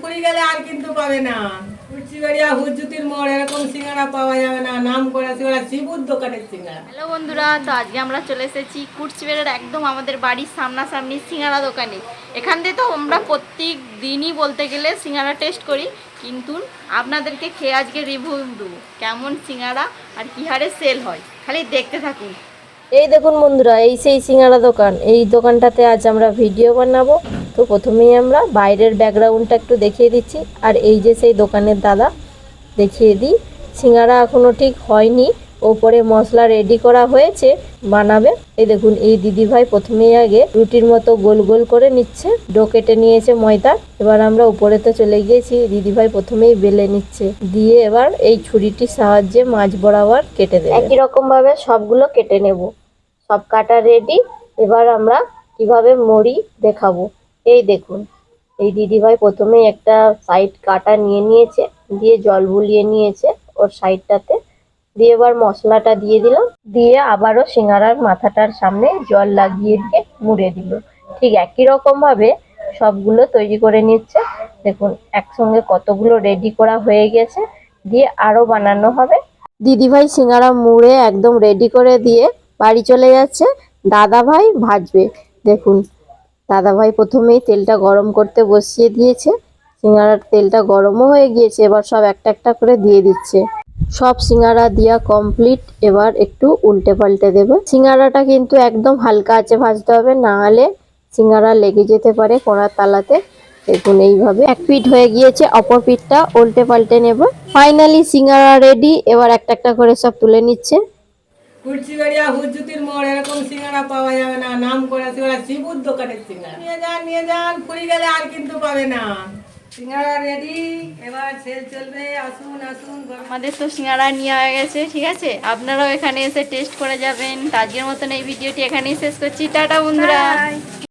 ফুরি গেলে আর কিন্তু পাবে না। কুচিবাড়িয়া হুজুতির মোড় এরকম সিঙ্গারা পাওয়া যাবে না নাম করে সিঙ্গারা শিবুর দোকানের সিঙ্গারা। হ্যালো বন্ধুরা তো আজকে আমরা চলে এসেছি একদম আমাদের বাড়ির সামনাসামনি সিঙ্গারা দোকানে। এখান থেকে তো আমরা প্রত্যেক দিনই বলতে গেলে সিঙ্গারা টেস্ট করি কিন্তু আপনাদেরকে খেয়ে আজকে রিভিউ দেবো কেমন সিঙ্গারা আর কী হারে সেল হয়। খালি দেখতে থাকুন। এই দেখুন বন্ধুরা এই সেই সিঙ্গারা দোকান। এই দোকানটাতে আজ আমরা ভিডিও বানাবো। তো প্রথমেই আমরা বাইরের ব্যাকগ্রাউন্ডটা একটু দেখিয়ে দিচ্ছি। আর এই যে সেই দোকানের দাদা, দেখিয়ে দিই। সিঙ্গারা এখনও ঠিক হয়নি। ওপরে মশলা রেডি করা হয়েছে, বানাবে। এই দেখুন, এই দিদি ভাই প্রথমেই আগে রুটির মতো গোল গোল করে নিচ্ছে। ডো কেটে নিয়েছে ময়দা। এবার আমরা উপরে তো চলে গিয়েছি। দিদি ভাই প্রথমেই বেলে নিচ্ছে। দিয়ে এবার এই ছুরিটির সাহায্যে মাছ বরাবর কেটে দেবে। একই রকম ভাবে সবগুলো কেটে নেব। সব কাটা রেডি এবার আমরা কীভাবে মরি দেখাবো। এই দেখুন, এই দিদিভাই প্রথমে একটা সাইড কাটা নিয়ে নিয়েছে, দিয়ে জল বুলিয়ে নিয়েছে ওর সাইডটাতে দিয়ে এবার মশলাটা দিয়ে দিলাম, দিয়ে আবারও সিঙ্গারার মাথাটার সামনে জল লাগিয়ে দিয়ে মুড়ে দিল। ঠিক একই রকম ভাবে সবগুলো তৈরি করে নিচ্ছে। দেখুন, একসঙ্গে কতগুলো রেডি করা হয়ে গেছে, দিয়ে আরও বানানো হবে। দিদিভাই সিঙ্গারা মুড়ে একদম রেডি করে দিয়ে বাড়ি চলে যাচ্ছে। দাদা ভাই ভাজবে, দেখুন। দাদা ভাই প্রথমেই তেলটা গরম করতে বসিয়ে দিয়েছে। সিঙ্গারার তেলটা গরমও হয়ে গিয়েছে, এবার সব একটা একটা করে দিয়ে দিচ্ছে। সব সিঙ্গারা দিয়া কমপ্লিট এবার একটু উল্টে পাল্টে দেবে। সিঙ্গারাটা কিন্তু একদম হালকা আছে ভাজতে হবে, না হলে সিঙ্গারা লেগে যেতে পারে কড়ার তালাতে। দেখুন এইভাবে। এক পিঠ হয়ে গিয়েছে, অপর পিঠটা উল্টে পাল্টে নেব। ফাইনালি সিঙ্গারা রেডি এবার একটা একটা করে সব তুলে নিচ্ছে। কুচিবাড়িয়া হুজুতির মোড় এরকম সিঙ্গারা পাওয়া যাবে না। নাম করা সিঙ্গারা শিবুর দোকানের সিঙ্গারা। নিয়ে যান নিয়ে যান ফুরি গেলে আর কিন্তু পাবে না। সিঙ্গারা রেডি এবার সেল চলবে। আসুন আসুন আমাদের তো সিঙ্গারা নিয়ে হয়ে গেছে ঠিক আছে? আপনারাও এখানে এসে টেস্ট করে যাবেন। আজকের মতন এই ভিডিওটি এখানেই শেষ করছি। টাটা বন্ধুরা।